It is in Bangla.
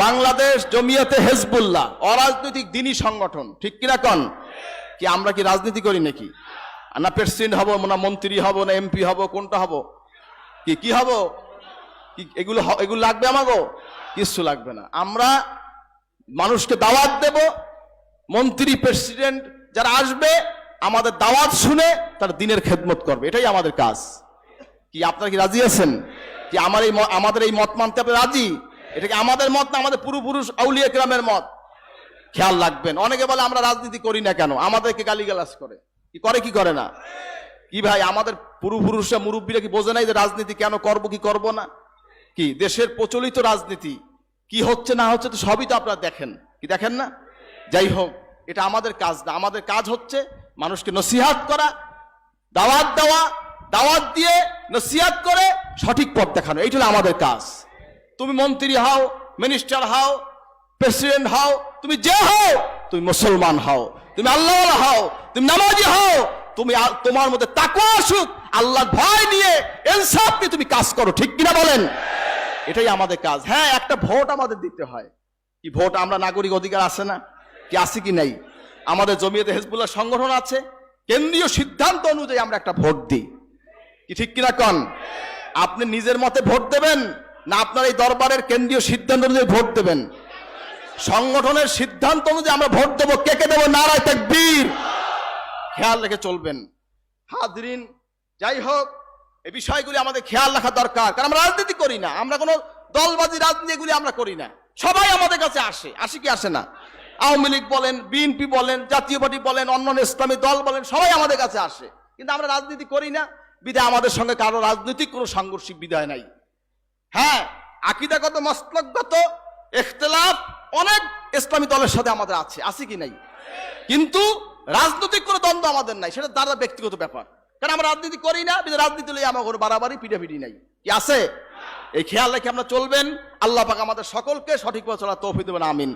বাংলাদেশ জমিয়তে হেজবুল্লাহ, অরাজনৈতিক দিনই সংগঠন, ঠিক কিনা কন? কি আমরা কি রাজনীতি করি নাকি? না প্রেসিডেন্ট হব, না মন্ত্রী হব, না এমপি হব, কোনটা হব? কি কি হব? কি, এগুলো এগুলো লাগবে আমাগো? কিচ্ছু লাগবে না। আমরা মানুষকে দাওয়াত দেব, মন্ত্রী, প্রেসিডেন্ট যারা আসবে, আমাদের দাওয়াত শুনে তারা দিনের খেদমত করবে। এটাই আমাদের কাজ। কি আপনারা কি রাজি আছেন? কি আমার এই আমাদের এই মত মানতে আপনি রাজি? এটা কি আমাদের মত না আমাদের পূর্বপুরুষ আউলিয়া গ্রামের মত? খেয়াল রাখবেন। অনেকে বলে আমরা রাজনীতি করি না কেন? আমাদেরকে গালিগালাজ করে। কি করে কি করে না? কি ভাই, আমাদের পূর্বপুরুষরা মুরব্বীরা কি বোঝে নাই যে রাজনীতি কেন করব, কি করব না? কি, দেশের প্রচলিত রাজনীতি কি হচ্ছে, না হচ্ছে, তো সবই তো আপনারা দেখেন। কি দেখেন না? যাই হোক, এটা আমাদের কাজ না। আমাদের কাজ হচ্ছে মানুষকে নসিহাত করা, দাওয়াত দেওয়া, দাওয়াত দিয়ে নসিহাত করে সঠিক পথ দেখানো। এইটা আমাদের কাজ। তুমি মন্ত্রী হও মিনিস্টার হও প্রেসিডেন্ট হও, তুমি যে হও, তুমি মুসলমান হও, তুমি আল্লাহ হও, তুমি নামাজি হও, তুমি তোমার মধ্যে তাকুয়া আসুক আল্লাহ ভয় নিয়ে ইনসাফ নিয়ে তুমি কাজ করো, ঠিক কিনা বলেন? এটাই আমাদের কাজ। হ্যাঁ একটা ভোট আমাদের দিতে হয়। কি ভোট আমরা নাগরিক অধিকার আছে না? কি আছে কি নাই? আমাদের জমিয়তে হেজবুল্লাহ সংগঠন আছে, কেন্দ্রীয় সিদ্ধান্ত অনুযায়ী আমরা একটা ভোট দিই। কি ঠিক কিনা কন? আপনি নিজের মতে ভোট দেবেন না আপনার এই দরবারের কেন্দ্রীয় সিদ্ধান্ত অনুযায়ী ভোট দেবেন। সংগঠনের সিদ্ধান্ত অনুযায়ী আমরা ভোট দেবো। কে কে দেবো? নারায় তাকবীর। খেয়াল রেখে চলবেন। হাজরিন, যাই হোক এই বিষয়গুলি আমাদের খেয়াল রাখা দরকার। কারণ আমরা রাজনীতি করি না। আমরা কোনো দলবাজি রাজনীতি এগুলি আমরা করি না। সবাই আমাদের কাছে আসে। আসে কি আসে না? আওয়ামী লীগ বলেন, বিএনপি বলেন, জাতীয় পার্টি বলেন, অন্যান্য ইসলামী দল বলেন, সবাই আমাদের কাছে আসে। কিন্তু আমরা রাজনীতি করি না। বিদায় আমাদের সঙ্গে কারও রাজনৈতিক কোনো সাংঘর্ষিক বিদায় নাই। হ্যাঁ আকিদাগত মস্তকগত এখতলাফ অনেক ইসলামী দলের সাথে আমাদের আছে আছে কি নাই? কিন্তু রাজনৈতিক কোনো দ্বন্দ্ব আমাদের নাই, সেটা দাদা ব্যক্তিগত ব্যাপার। কারণ আমরা রাজনীতি করি না রাজনীতি লই আমার কোনো বাড়াবাড়ি, পিঠাপিঠি নাই। কি আছে? এই খেয়াল রেখে আমরা চলবেন, আল্লাহ পাক আমাদের সকলকে সঠিকভাবে চলার তৌফিক দেবেন, আমিন।